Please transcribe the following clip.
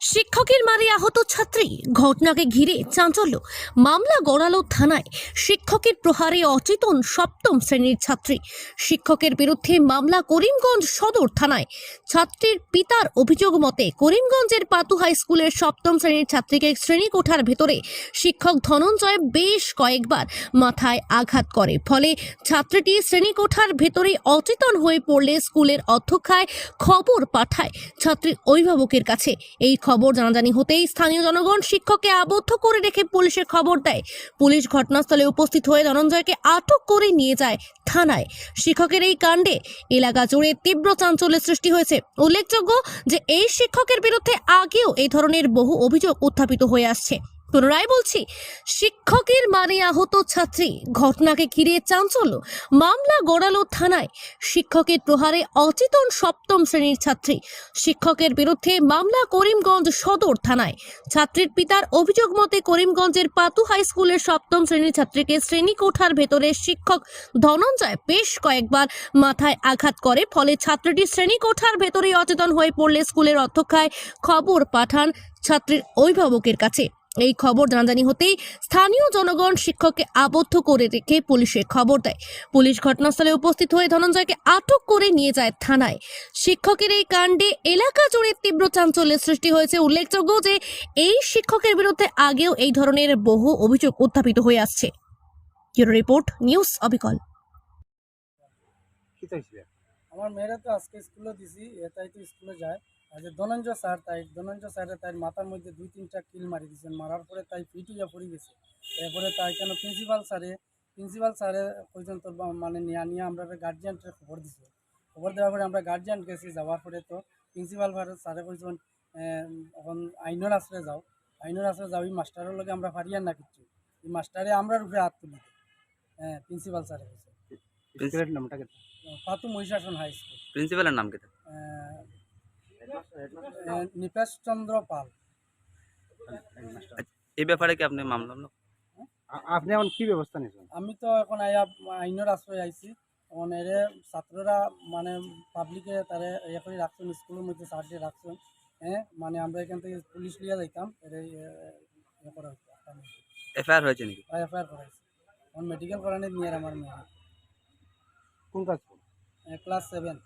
শিক্ষকের মারে আহত ছাত্রী ঘটনাকে ঘিরে চাঞ্চল্য। মামলা গড়ালো থানায়। শিক্ষকের প্রহারে অচেতন সপ্তম শ্রেণির ছাত্রী। শিক্ষকের বিরুদ্ধে মামলা করিমগঞ্জ সদর থানায়। ছাত্রীর পিতার অভিযোগ মতে করিমগঞ্জের পাতু হাই স্কুলের সপ্তম শ্রেণির ছাত্রীকে শ্রেণীকোঠার ভেতরে শিক্ষক ধনঞ্জয় বেশ কয়েকবার মাথায় আঘাত করে। ফলে ছাত্রীটি শ্রেণীকোঠার ভেতরে অচেতন হয়ে পড়লে স্কুলের অধ্যক্ষায় খবর পাঠায় ছাত্রীর অভিভাবকের কাছে। এই খবর জানাজানি হতেই স্থানীয় জনগণ শিক্ষককে আবদ্ধ করে রেখে পুলিশের খবর দেয়। পুলিশ ঘটনাস্থলে উপস্থিত হয়ে ধনঞ্জয়কে আটক করে নিয়ে যায় থানায়। শিক্ষকের এই কাণ্ডে এলাকা জুড়ে তীব্র চাঞ্চল্যের সৃষ্টি হয়েছে। উল্লেখযোগ্য যে এই শিক্ষকের বিরুদ্ধে আগেও এই ধরনের বহু অভিযোগ উত্থাপিত হয়ে আসছে। পুনরায় বলছি, শিক্ষকের মারে আহত ছাত্রী ঘটনাকে ঘিরে চাঞ্চল্য। মামলা গড়ালো থানায়। শিক্ষকের প্রহারে অচেতন সপ্তম শ্রেণির ছাত্রী। শিক্ষকের বিরুদ্ধে মামলা করিমগঞ্জ সদর থানায়। ছাত্রীর পিতার অভিযোগ মতে করিমগঞ্জের পাতু হাই স্কুলের সপ্তম শ্রেণির ছাত্রীকে শ্রেণীকোঠার ভেতরে শিক্ষক ধনঞ্জয় বেশ কয়েকবার মাথায় আঘাত করে, ফলে ছাত্রটি শ্রেণীকোঠার ভেতরেই অচেতন হয়ে পড়লে স্কুলের অধ্যক্ষায় খবর পাঠান ছাত্রীর অভিভাবকের কাছে। এই খবর জানাজানি হতেই স্থানীয় জনগণ শিক্ষককে আবদ্ধ করে রেখে পুলিশে খবর দেয়। পুলিশ ঘটনাস্থলে উপস্থিত হয়ে ধনঞ্জয়কে আটক করে নিয়ে যায় থানায়। শিক্ষকের এই কাণ্ডে এলাকা জুড়ে তীব্র চাঞ্চল্যের সৃষ্টি হয়েছে। উল্লেখযোগ্য যে এই শিক্ষকের বিরুদ্ধে আগেও এই ধরনের বহু অভিযোগ উত্থাপিত হয়ে আসছে। রিপোর্ট, নিউজ অবিকল। আমার মেয়েরা তো আজকে স্কুলে দিছি এটাই তো স্কুলে যায়। আর যে ধনঞ্জয় স্যার, তাই ধনঞ্জয় স্যারে তাই মাথার মধ্যে দুই তিনটা কিল মারি দিয়েছেন। মারার পরে তাই হইয়া পড়ে গেছে। এরপরে তাই কেন প্রিন্সিপাল স্যারে প্রিন্সিপাল স্যারে পর্যন্ত মানে নিয়ে নিয়ে আমরা গার্জিয়ানকে খবর দিছি। খবর দেওয়ার পরে আমরা গার্জিয়ান গেছি, যাওয়ার পরে তো প্রিন্সিপাল স্যারে কইছেন এখন আইনের আশ্রয়ে যাও। আইনের আশ্রয়ে যাও, এই মাস্টারের লগে আমরা পারিয়ার না কিছু এই মাস্টারে আমরা রূপে হাত তুলি হ্যাঁ প্রিন্সিপাল স্যারে কইছে। স্কুলের নামটা কি? Patu Mahishasan high school. প্রিন্সিপালের নাম কি নিপেশ চন্দ্র পাল। এই ব্যাপারে কি আপনি মামলা? আপনি এখন কি ব্যবস্থা নিয়েছেন? আমি তো এখন আয়া আইনের আশ্রয় আইছি। এখন এরে ছাত্ররা মানে পাবলিকে তারে ইয়ে করে রাখছেন স্কুলের মধ্যে সাহায্যে রাখছেন। হ্যাঁ মানে আমরা এখান থেকে পুলিশ লিয়ে যাইতাম এরে ইয়ে করা হইতো। এফআইআর হয়েছে নাকি? এফআইআর করাইছে এখন মেডিকেল করানো নিয়ে আমার মেয়ে কোন ক্লাস ক্লাস সেভেন